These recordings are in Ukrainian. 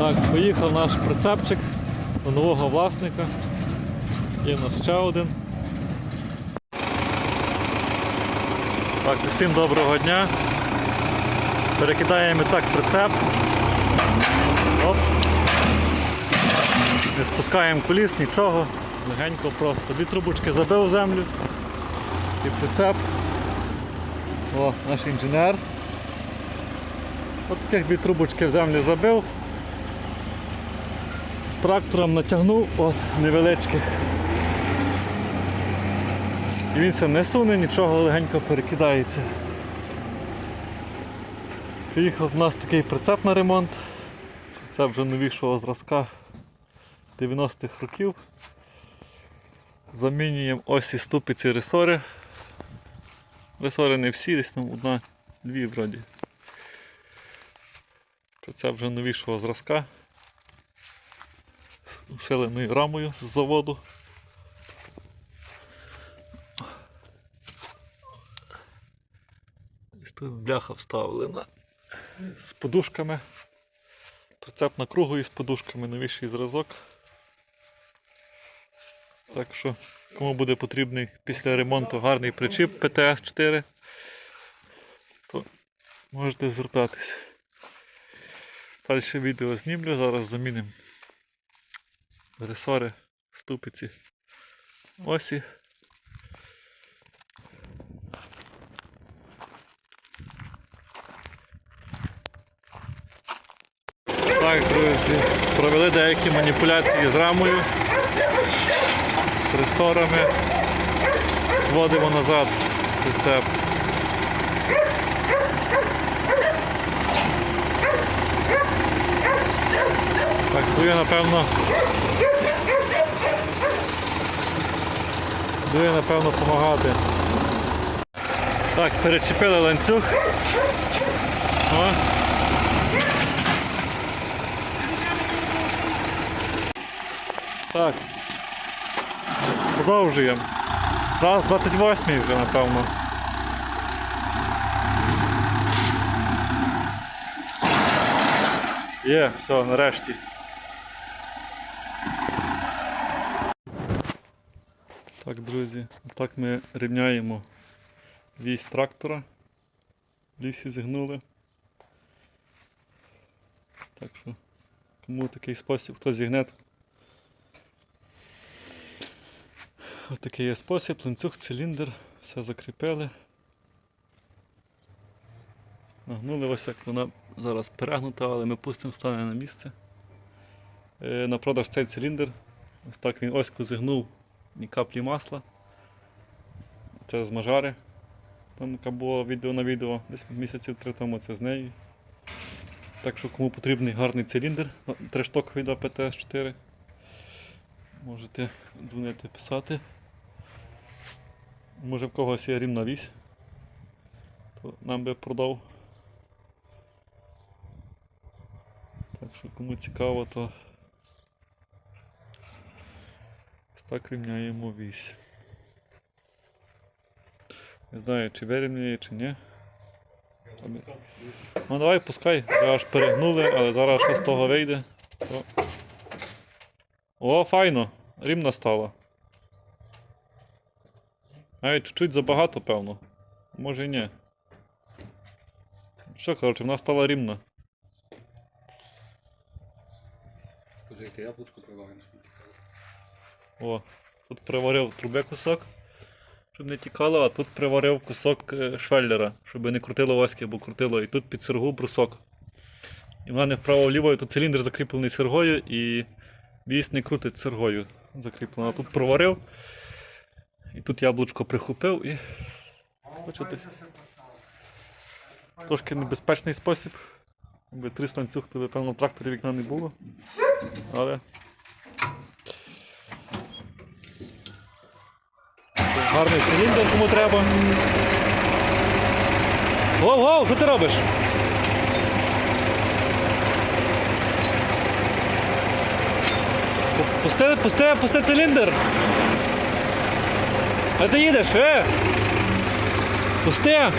Так, поїхав наш прицепчик до нового власника. Є в нас ще один. Так, усім доброго дня. Перекидаємо так прицеп. Оп. Не спускаємо коліс, нічого. Легенько просто. Дві трубочки забив землю. І прицеп. О, наш інженер. От таких дві трубочки в землю забив. Трактором натягнув от невеличких. І він це не суне, нічого легенько перекидається. Приїхав в нас такий прицеп на ремонт. Це вже новішого зразка 90-х років. Замінюємо осі ступиці ресори. Ресори не всі, десь там одна, дві вроді. Прицеп вже новішого зразка. Усиленою рамою з заводу. Ось тут бляха вставили на... з подушками. Прицеп на кругу із подушками, новіший зразок. Так що, кому буде потрібний після ремонту гарний причіп ПТС-4, то можете звертатись. Далі відео знімлю, зараз замінимо ресори, ступиці, осі. Так, друзі, провели деякі маніпуляції з рамою, з ресорами. Зводимо назад прицеп. Так, дує, напевно. Дує, напевно, допомагати. Так, перечепили ланцюг. О. Так. Продовжуємо. Раз 28 вже, напевно. Є, все, нарешті. Так, друзі, так ми рівняємо вісь трактора. Лісі зігнули. Так що, кому такий спосіб, хто зігне, Ось такий є спосіб, ланцюг, циліндр, все закріпили. Нагнули ось як вона зараз перегнута, але ми пустимо стане на місце. Е, На продаж цей циліндр. Ось так він оську зігнув ні каплі масла. Це з мажари. Там яка було відео на відео, десь місяців три тому це з неї. Так що кому потрібний гарний циліндр, трештоковий 2 ПТС-4. Можете дзвонити, писати. Може в когось є рівна вісь, то нам би продав. Так що кому цікаво, то ось так рівняємо вісь. Не знаю, чи вирівняє, чи ні. Ну давай пускай, аж перегнули, але зараз що з того вийде. О, файно! Рівна стала. Навіть чуть-чуть забагато, певно. Може і ні. Що, коротше, вона стала рівна. Скажи, яке яблучко привариш? О, тут приварив труби кусок, щоб не тікало, а тут приварив кусок е, швеллера, щоб не крутило оськи, бо крутило. І тут під сергу брусок. І в мене вправо-вліво тут циліндр закріплений сергою і вісь не крутить сергою закріплено. Тут проварив. І тут яблучко прихопив і. Бачите? Трошки небезпечний спосіб. Якби три станцюг, то певно тракторі вікна не було. Але. Гарний циліндр кому треба. Гоу, гоу, що ти робиш? Пусти, пусти, пусти циліндр. А ти їдеш, е? Пусти.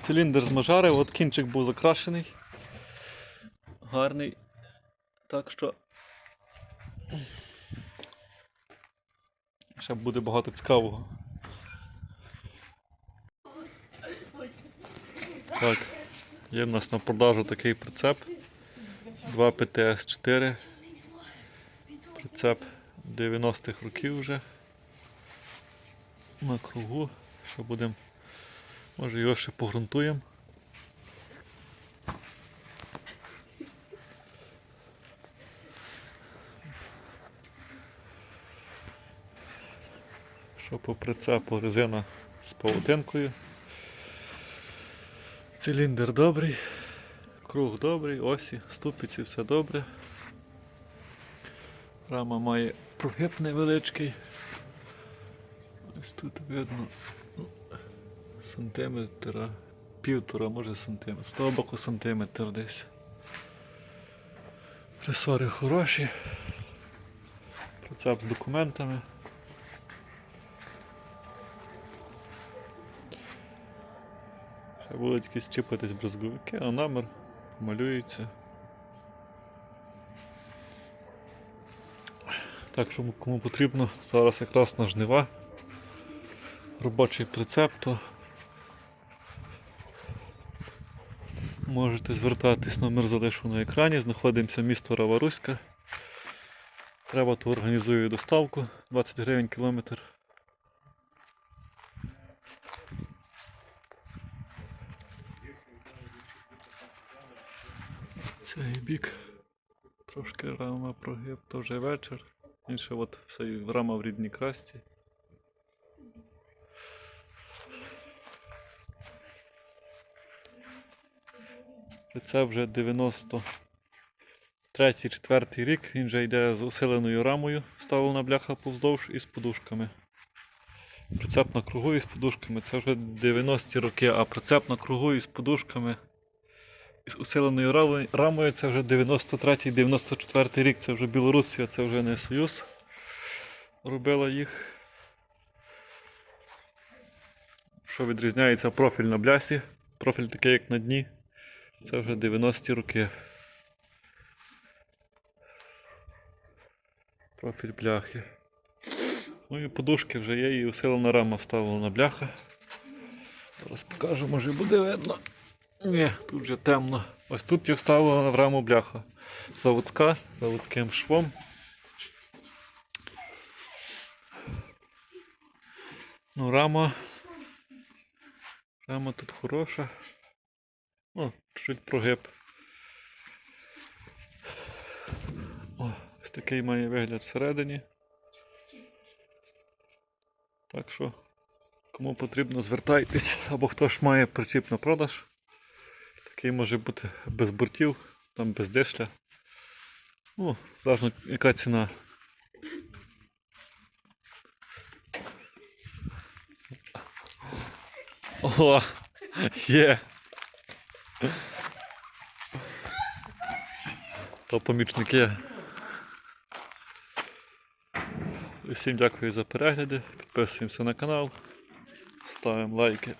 циліндр змажарив, от кінчик був закрашений. Гарний. Так що. Ще буде багато цікавого. Так, є в нас на продажу такий прицеп. 2 ПТС-4. Прицеп 90-х років вже. На кругу. Що будемо. Може його ще погрунтуємо. Що по прицепу резина з павутинкою. Циліндр добрий, круг добрий, осі, ступиці, все добре. Рама має прогиб невеличкий. Ось тут видно ну, сантиметра, півтора, може сантиметр. З того боку сантиметр десь. Ресори хороші. Прицеп з документами. Будуть якісь чіпатись брезговики, а номер малюється. Так що кому потрібно, зараз якраз на жнива. Робочий прицеп, то можете звертатись, номер залишу на екрані, знаходимося місто Раваруська. Треба, то організую доставку 20 гривень кілометр. Цей бік. Трошки рама прогиб, то вже вечір. Інше от все рама в рідній красті. Це вже 93-4 рік, він вже йде з усиленою рамою, вставлена бляха повздовж і з подушками. Прицеп на кругу і з подушками. Це вже 90-ті роки, а прицеп на кругу і з подушками з усиленою рамою це вже 93-94 рік, це вже Білорусія, це вже не Союз. Робила їх. Що відрізняється профіль на блясі. Профіль такий, як на дні. Це вже 90-ті роки. Профіль бляхи. Ну і подушки вже є, і усилена рама вставлена бляха. Зараз покажу, може буде видно. Ні, тут вже темно. Ось тут я вставила в раму бляха. Заводська, заводським швом. Ну, рама. Рама тут хороша. О, чуть прогиб. О, ось такий має вигляд всередині. Так що, кому потрібно, звертайтесь, або хто ж має причіп на продаж. Такий може бути без бортів, там без дишля. Ну, залежно яка ціна. О, є. То помічники. Усім дякую за перегляди. Підписуємося на канал, ставимо лайки.